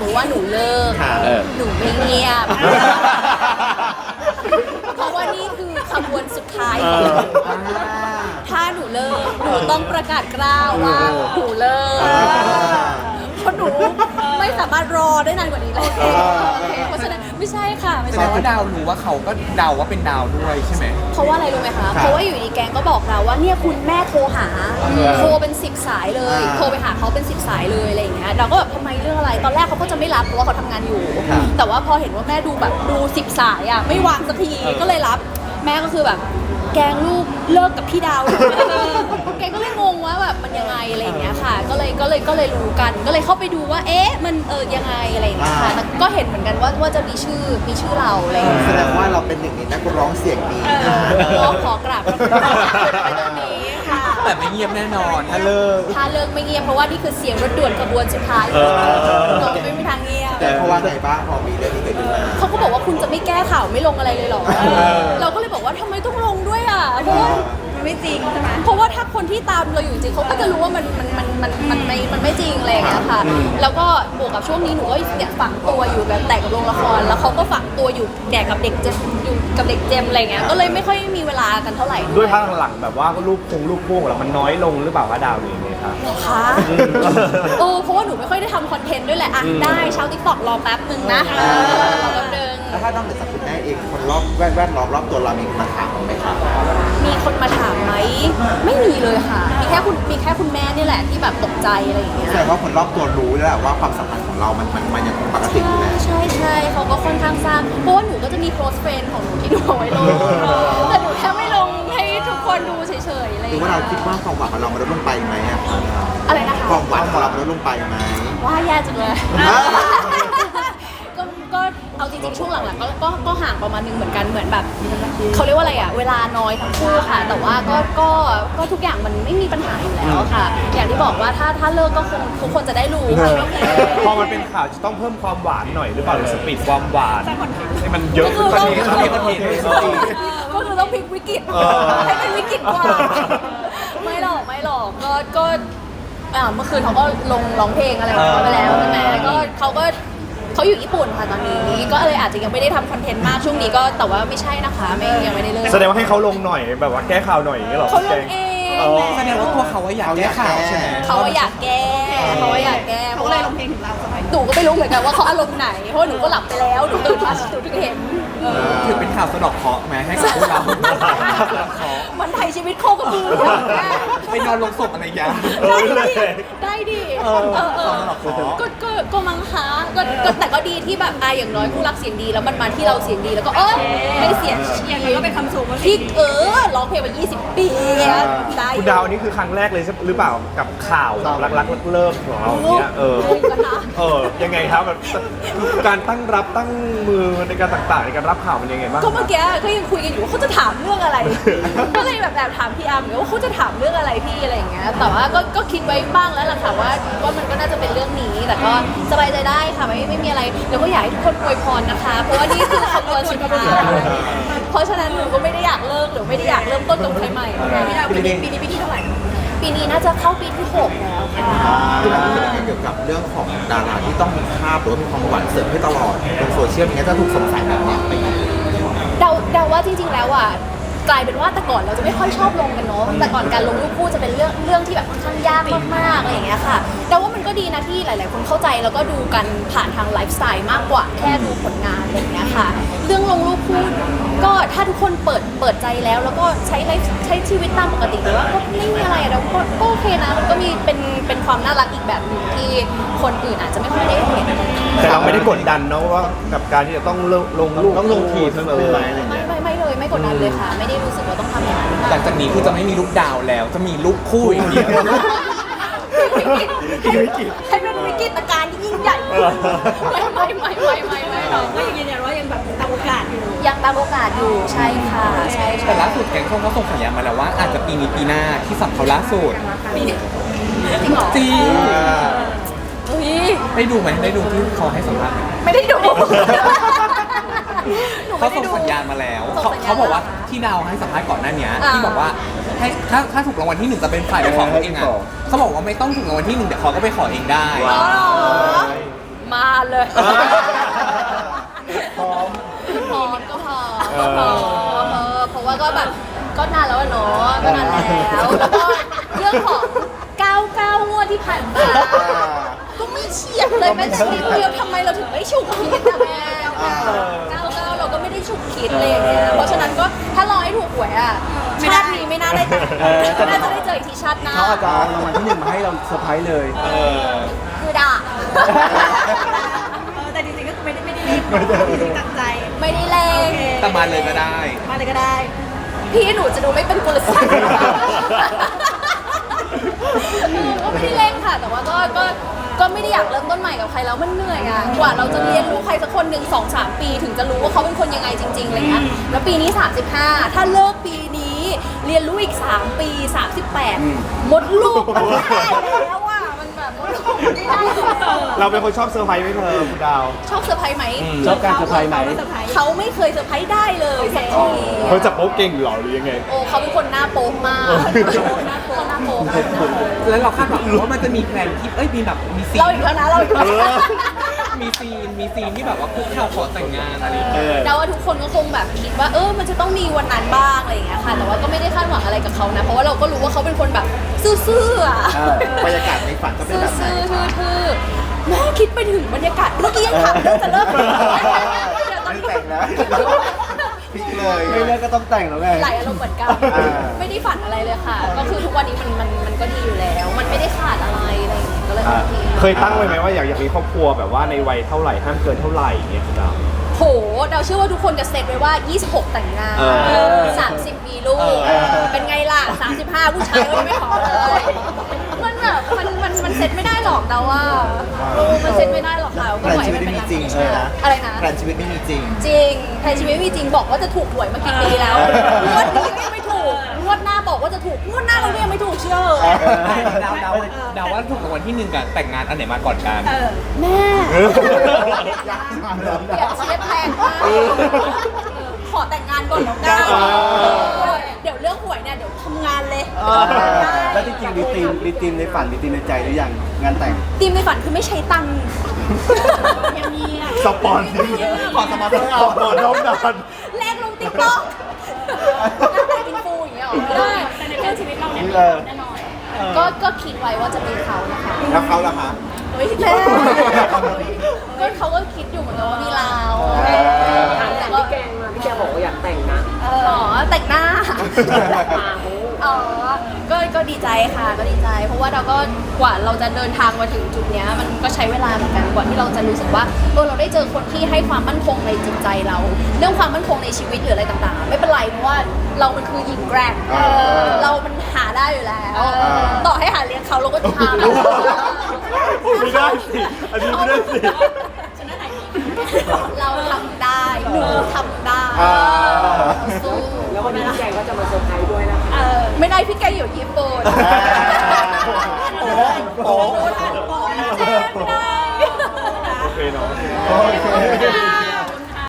มติว่าหนูเลิกค่ะเออ หนูไม่เงียบ เพราะว่านี่คือขบวนสุดท้ายของหนูถ้าหนูเลิก หนูต้องประกาศกล้าวว่าหนูเลิก เพราะหนูไม่สามารถรอได้นานกว่านี้แล้วเพราะฉะนั้น ไม่ใช่ค่ะไม่แสดใช่งว่าดาวรู้ว่าเขาก็เดาว่าเป็นดาวด้วยใช่ไหม เพราะว่าอะไรรู้ไหมคะ เพราะว่าอยู่ดีแกงก็บอกเราว่าเนี่ยคุณแม่โทรหา โทรเป็นสิบสายเลย อ่าโทรไปหาเขาเป็นสิบสายเลยอะไรอย่างเงี้ย เราก็แบบทำไมเรื่องอะไร ตอนแรกเขาก็จะไม่รับเพราะว่าเขาทำงานอยู่แต่ว่าพอเห็นว่าแม่ดูแบบดูสิบสายอะไม่วางสักที ก็เลยรับ แม่ก็คือแบบ แกงลูกเลิกกับพี่ดาวแกก็เลยงงว่าแบบมันยังไงอะไรอย่างเงี้ยค่ะ ก็เลยก็เลยก็เลยรู้กัน ก็เลยเข้าไปดูว่า เอ๊ะ มันเออยังไงอะไรอย่างเงี้ยค่ะแต่ก็เห็นเหมือนกันว่าว่าจะมีชื่อมีชื่อเราอะไรอย่างเงี้ยแสดงว่าเราเป็นหนึ่งในนักร้องเสียงดีก็ขอกราบขอบคุณในตรงนี้ค่ะ แต่ไม่เงียบแน่นอนถ้าเลิก ถ้าเลิกไม่เงียบเพราะว่านี่คือเสียงรถด่วนขบวนสุดท้ายเออ เราไม่มีทางเงียบแต่เพราะว่าไงบ้างพอมีเรื่องนี้เกิดขึ้นมา เขาก็บอกว่าคุณจะไม่แก้ข่าวไม่ลงอะไรเลยเหรอเราก็เลยบอกว่าทำไมต้องลงด้วยอะเพราะว่า มันไม่จริงใช่ไหมเพราะว่าถ้าคนที่ตามเราอยู่จริงเขาก็จะรู้ว่ามันมันมันมันมันไม่มันไม่จริงอะไรอย่างเงี้ยค่ะ แล้วก็บวกกับช่วงนี้หนูก็เนี่ยฝังตัวอยู่แบบแต่กับโรงละคร แล้วเขาก็ฝังตัวอยู่แดกกับเด็กเจมอยู่กับเด็กเจมอะไรเงี้ยก็เลยไม่ค่อยมีเวลากันเท่าไหร่ด้วยภาคหลังๆแบบว่ารูปคงรูปคู่ของเรามันน้อยลงหรือเปล่าคะดาวหรือยังไงครับเหรอคะเออเพราะว่าหนูไม่ค่อยได้ทำคอนเทนต์ด้วยแหละอะได้เช้าติ๊กต็อกรอแป๊บนึงนะเออ ถ้านอกจากคุณแม่เองคนรอบแวดแวดล้อมรอบตัวเรามีคนมาถามบ้างไหมครับมีคนมาถามไหมไม่มีเลยค่ะ มีแค่คุณมีแค่คุณแม่นี่แหละที่แบบตกใจอะไรอย่างเงี้ยแสดงว่าคนรอบตัวรู้แล้วแหละว่าความสัมพันธ์ของเรามันมันมันยังคงปกติอยู่แล้วใช่ใช่เขาก็ค่อนข้างทราบเพราะว่าหนูก็จะมี close friend ของหนูที่ดูเอาไว้ลงแต่หนูแค่ไม่ลงให้ทุกคนดูเฉยๆอะไรอหรืย่าองว่าเงี้เรายคิดว่าความหวังของเรามันลดลงไปไหมอะอะไรนะคะความหวังของเรามันลดลงไปไหมว่าแย่จังเลยอ่าก็ก็ เอาจริงๆช่วงหลังๆก็ก็ก็ห่างประมาณนึงเหมือนกันเหมือนแบบเขาเรียกว่าอะไรอะเวลาน้อยทั้งคู่ค่ะ แต่ว่าก็ก็ก็ทุกอย่างมันไม่มีปัญหาอยู่แล้วค่ะ อย่างที่บอกว่าถ้าถ้าเลิกก็คงทุกคนจะได้รู้ค่ะ พอมันเป็นข่าวจะต้องเพิ่มความหวานหน่อยหรือเปล่าหรือสปีดความหวานให้มันเยอะก็ขึ้นคืกอว่าต้องนี้ก็คือต้องพลิกวิกฤตเออ ให้เป็นวิกฤตกว่า ไม่หรอกไม่หรอกก็ก็อ่าเมื่อคืนเขาก็ลงร้องเพลงอะไรของเขาไปแล้วใช่ไหมก็เขาก็ เขาอยู่ญี่ปุ่นค่ะตอนนี้ ก็เลยอาจจะยังไม่ได้ทำคอนเทนต์มากช่วงนี้ก็แต่ว่าไม่ใช่นะคะ ไม่ยังไม่ได้เลิกแสดงว่าให้เขาลงหน่อยแบบว่าแก้ข่าวหน่อยอย่างนี้เหรอเขาลแกงงเองอ๋อ แสดงว่าตัวเขาว่าอยากแก้ข่าวใช่ไหม เขาว่าอยากแก้เขาว่าอยากแก้เพเขาราะก็เลว่ายลงเพลงถึงเราสมัย หนูก็ไม่รู้เหมือนกันว่าเขาอารมณ์ไหน เพราะว่าหนูก็หลับไปแล้วหนูตื่นมาหนูถึงเห็นถือเป็นข่าวสะเดอกเคราะห์ไหมให้กับพวกเรามันไถ่ชีวิตโคกระบือไปนอนลงศพอะไรอย่างเงี้ยเออได้เลยดิได้ดิเออเออเออสำหรับเขาก็ก็ก็มังคะก็ก็แต่ก็ดีที่แบบอะอย่างน้อยคู่รักเสียงดีแล้วมันมาที่เราเสียงดีแล้วก็เออไม่เสียชีอย่างวินั้นตก็เป็นคำชมว่าที่เออร้องเพลงมา 20 ปีอะได้ คุณดาวอันนี้คือครั้งแรกเลยใช่หรือเปล่ากับข่าวรักรักๆเลิกๆของเราเนี่ยเออโอ้ยกันนะเออยังไงครับแบบการตั้งรับตั้งมือในการต่างๆในการรับข่าวมันยังไงบ้างก็เมื่อกี้ก็ยังคุยกันอยู่ว่าเขาจะถามเรื่องอะไร ก็เลยแบบแบบถามพี่อาร์มว่าเขาจะถามเรื่องอะไรพี่อะไรอย่างเงี้ย แต่ว่าก็ก็คิดไว้บ้างแล้วล่ะค่ะว่าว่ามันก็น่าจะเป็นเรื่องนี้ แต่ก็สบายใจได้ค่ะไม่ไม่มีอะไรเดี๋ยวก็อยากให้ทุกคนอวยพรนะคะ เพราะว่านี่คือขบวนสุดท้ายเพราะฉะนั้นหนูก็ไม่ได้อยากเลิกหรือไม่ได้อยากเริ่มต้นกับใครใหม่พี่ดาวปีนี้ปีนี้ปีที่เท่าไหร่ ปีนี้น่าจะเข้าปีที่หกแล้วค่ะคือเราคิดยังไงเกี่ยวกับเรื่องของดาราที่ต้องมีภาพหรือว่ามีความหวานเสริมให้ตลอดบนโซเชียลอย่างเงี้ยจะถูกสงสัยแบบเนี้ยไปอีก เดาเดาว่าจริงๆแล้วอะ กลายเป็นว่าแต่ก่อนเราจะไม่ค่อยชอบลงกันเนาะแต่ก่อนการลงรูปคู่จะเป็นเรื่องเรื่องที่แบบค่อนข้างยากมากๆอะไรอย่างเงี้ยค่ะเดาว่ามันก็ดีนะที่หลาย ๆ คนเข้าใจแล้วก็ดูกันผ่านทางไลฟ์สไตล์มากกว่าแค่ดูผลงานอะไรอย่างเงี้ยค่ะ เรื่องลงรูปคู่ก็ถ้าทุกคนเปิดเปิดใจแล้ว แล้วก็ใช้ไลฟ์ใช้ชีวิตตามปกติหรือว่าก็ไม่มีอะไรอะเราก็ก็โอเคนะมันก็มีเป็นเป็นความน่ารักอีกแบบหนึ่งที่คนอื่นอาจจะไม่ค่อยได้เห็น แต่เราไม่ได้กดดันเนาะว่ากับการที่จะต้องลงลงรูปต้องลงทีเสมออะไรอย่างไม่เงี้ย กดดันเลยค่ะ ไม่ได้รู้สึกว่าต้องทำอย่างนั้นหลังจากนี้คือจะไม่มีลูกดาวแล้ว จะมีลูกคู่อย่างเดียวให้เป็นวิกฤตการณ์ที่ยิ่งใหญ่ไม่ไม่ไม่ไม่ไม่ไม่หรอกก็ยังยืนยันว่ายังแบบตามโอกาสอยู่ยังตามโอกาสอยู่ใช่ค่ะใช่แต่ใช่ล่าสุดแกงส้มก็ส่งสัญญาณมาแล้วว่า อาจจะปีนี้ปีหน้าที่สัมเขาล่าสุดปีนี้จริงเหรอจริงเฮ้ยได้ดูไหมได้ดูที่เขาให้สัมภาษณ์ไหมไม่ได้ดู หนูเขาไม่ได้ส่งดู สัญญาณมาแล้วส่เขางสัญญาณเขาบอกว่าที่ดาวให้สัมภาษณ์ก่อนหน้านี้อ่า ที่บอกว่าให้ถ้าถ้าถูกรางวัลที่หนึ่งจะเป็นฝ่ายไปขอเขาเองอะเขาบอกว่าไม่ต้องถูกรางวัลที่หนึ่งเดี๋ยวเขาก็ไปขอเองได้ อ๋อเหรอมาเลยพร้อมพร้อมก็พร้อมก็พร้อมเออเพราะว่าก็แบบก็นานแล้วอะเนาะก็นานแล้วแล้วก็เรื่องของก้าวก้าวงวดที่ผ่านมาก็ไม่เฉียบเลยแม่ชีวิตเดียวทำไมเราถึงไม่ฉุกคิดอะแม่ก้าวก้า วเราก็ไม่ได้ฉุกคิดเลยางเงี้ย เพราะฉะนั้นก็ถ้ารอให้ถูกหวยอะชาตินี้ไม่น่าได้แต่งน่าจะได้เจออีกทีชาติหน้าเขาอาจจะเอารางวัลที่หนึ่งมาให้เราเซอร์ไพรส์เลยคือด่า เออแต่จริงๆก็คือไม่ได้ไม่ได้รีบจริงๆตั้งใจไม่ได้แรงแต่มาเลยก็ได้ มาเลยก็ได้ พี่หนูจะดูไม่เป็นกุลสตรีก็ไม่ได้เร่งค่ะ แต่ว่าก็ก็ ก็ไม่ได้อยากเริ่มต้นใหม่กับใครแล้วมันเหนื่อยอะกว่าเราจะเรียนรู้ใครสักคนหนึ่งสองสามปี ถึงจะรู้ว่าเขาเป็นคนยังไงจริงๆอะไรเงี้ยแล้วปีนี้ 35 ถ้าเลิกปีนี้เรียนรู้อีก 3 ปี 38มดลูกมันไม่ได้แล้วอะมันแบบมดลูกมันไม่ได้แล้วเราเป็นคนชอบเซอร์ไพรส์ไหมเธอคุณดาว ชอบเซอร์ไพรส์ไหมชอบการเซอร์ไพรส์ไหมเซอร์ไพรส์เขาไม่เคยเซอร์ไพรส์ได้เลยสักที เขาจะโป๊กเก่งเหรอหรือยังไง โอ้เขาเป็นคนหน้าโป๊กมากหน้าโป๊กหน้าโป๊ก หน้าโป๊กแล้วเราคาดหวังว่ามันจะมีแพลนที่เอ้ยมีแบบมีซีนเราอีกแล้วนะเราอีกแล้วนะมีซีนมีซีนที่แบบว่าคุกเข่าขอแต่งงานอะไรอย่างเอเงี้ยอแต่ว่าทุกคนก็คงแบบคิดว่าเออมันจะต้องมีวันนั้นบ้างอะไรอย่างเงี้ยค่ะ แต่ว่าก็ไม่ได้คาดหวังอะไรกับเขานะ เพราะว่าเราก็รู้ว่าเขาเป็นคนแบบซื่อๆอะ เออบรรยากาศในฝันจะเป็นแบบไหน ซื่อคะๆทื่อๆแม่คิดไปถึงบรรยากาศเมื่อกี้ยังถามเรื่องจะเลิกเลยเดี๋ยวตอนไม่นี้แต่งแล้ว พลิกเลย ไม่เลิกก็ต้องแต่งแล้วไง หลายอารมณ์เหมือนกันอ่า ไม่ได้ฝันอะไรเลยค่ะ ก็คือทุกวันนี้มันมันมันก็ดีอยู่แล้ว มันไม่ได้ขาดอะไรอะไรอย่างเงี้ยก็เลยโอเคเคยตั้งไว้ไหมว่าอยากอยากมีครอบครัวแบบว่าในวัยเท่าไหร่ห้ามเกินเท่าไหร่อย่างเงี้ยคุณดาว โหเดาเชื่อว่าทุกคนจะเซตไว้ว่า 26 แต่งงานเออ30 มีลูก เออ เป็นไงล่ะ 35 ผู้ชายก็ยังไม่ขอเลย มันแบบมันมันมันเซตไม่ได้หรอกเดาว่า เออมันเซตไม่ได้หรอกค่ะแผก็นปล่อยชีวิให้ตมันไม่เป็นมีหลักจริงใช่ไหมอะไรนะ แผนชีวิตไม่มีจริง จริงแทนชีวิตไม่มีจริงบอกว่าจะถูกหวยมากี่ปีแล้วงวดนี้ก็ยังไม่ถูกงวดหน้าบอกว่าจะถูกงวดหน้าเราก็ยังไม่ถูกเชื่อดาวดาวดาวว่าถูกรางวัลที่หนึ่งกับแต่งงานอันไหนมาก่อนกันเออแม่ยากมากเลยเปรียบเทียบแรงมากขอแต่งงานก่อนแล้วกันเออเดี๋ยวเรื่องหวยเนี่ยเดี๋ยวทำ งานเลยแล้วจริงๆมีทีมมีทีมในฝันมีทีมในใจหรือยังงานแต่งทีมในฝันคือไม่ใช้ตังค์เงียบสปอนซิงขอสมาธิเอาสปอนน้องดันแลกลงติ๊กต็อกแต่อินฟูอย่างเงี้ยหรอไม่ได้ๆแต่ในเรื่องชีวิตเราเนี่ยเออแน่นอนก็ก็คิดไว้ว่าจะมีเขานะคะแล้วเขาล่ะคะเฮ้ยแม่ ก็กว่าเราจะเดินทางมาถึงจุดเนี้ยมันก็ใช้เวลาเหมือนกันกว่าที่เราจะรู้สึกว่าเออเราได้เจอคนที่ให้ความมั่นคงในจิตใจเรา เรื่องความมั่นคงในชีวิตหรืออะไรต่างๆ ไม่เป็นไรเพราะว่าเรามันคือหญิงแกร่งเออ เรามันหาได้อยู่แล้วอต่อให้หาเลี้ยงเขาเราก็จะทำ ไม่ได้สิอันนี้ไม่ได้สิ เราทำได้หนูทำได้อ่า สู้แล้ววันนี้พี่แกงก็จะมาเซอร์ไพรส์ด้วยนะคะ เออไม่ได้พี่แกอยู่ญี่ปุ่น โอ้โหเจ๊ไม่ได้ โอเคเนาะ โอเค